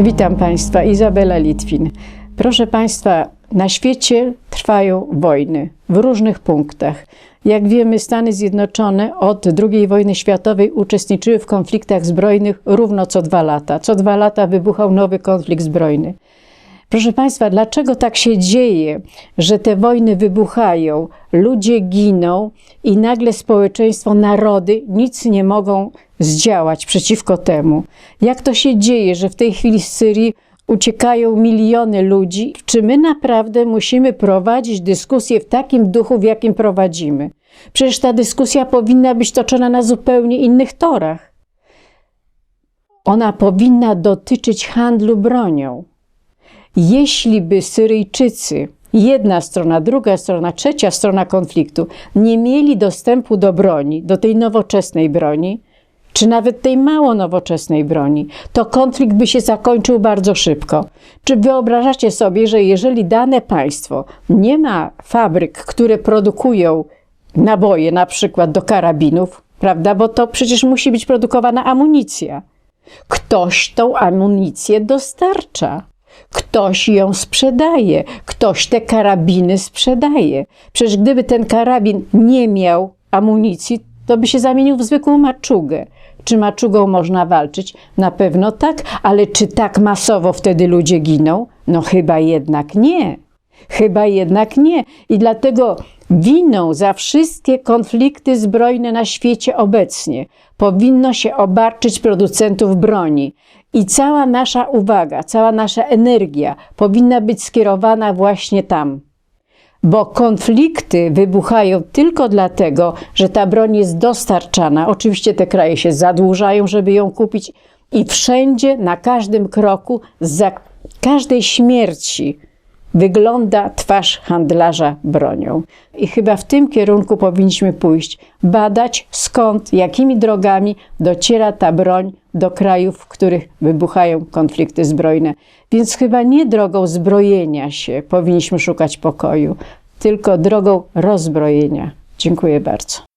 Witam Państwa, Izabela Litwin. Proszę Państwa, na świecie trwają wojny w różnych punktach. Jak wiemy, Stany Zjednoczone od II wojny światowej uczestniczyły w konfliktach zbrojnych równo co dwa lata. Co dwa lata wybuchał nowy konflikt zbrojny. Proszę Państwa, dlaczego tak się dzieje, że te wojny wybuchają, ludzie giną i nagle społeczeństwo, narody nic nie mogą zdziałać przeciwko temu? Jak to się dzieje, że w tej chwili z Syrii uciekają miliony ludzi? Czy my naprawdę musimy prowadzić dyskusję w takim duchu, w jakim prowadzimy? Przecież ta dyskusja powinna być toczona na zupełnie innych torach. Ona powinna dotyczyć handlu bronią. Jeśli by Syryjczycy, jedna strona, druga strona, trzecia strona konfliktu, nie mieli dostępu do broni, do tej nowoczesnej broni, czy nawet tej mało nowoczesnej broni, to konflikt by się zakończył bardzo szybko. Czy wyobrażacie sobie, że jeżeli dane państwo nie ma fabryk, które produkują naboje na przykład do karabinów, prawda, bo to przecież musi być produkowana amunicja. Ktoś tą amunicję dostarcza. Ktoś ją sprzedaje, ktoś te karabiny sprzedaje. Przecież gdyby ten karabin nie miał amunicji, to by się zamienił w zwykłą maczugę. Czy maczugą można walczyć? Na pewno tak, ale czy tak masowo wtedy ludzie giną? No chyba jednak nie. Chyba jednak nie. I dlatego winą za wszystkie konflikty zbrojne na świecie obecnie powinno się obarczyć producentów broni. I cała nasza uwaga, cała nasza energia powinna być skierowana właśnie tam. Bo konflikty wybuchają tylko dlatego, że ta broń jest dostarczana. Oczywiście te kraje się zadłużają, żeby ją kupić, i wszędzie, na każdym kroku, za każdej śmierci wygląda twarz handlarza bronią. I chyba w tym kierunku powinniśmy pójść, badać skąd, jakimi drogami dociera ta broń do krajów, w których wybuchają konflikty zbrojne. Więc chyba nie drogą zbrojenia się powinniśmy szukać pokoju, tylko drogą rozbrojenia. Dziękuję bardzo.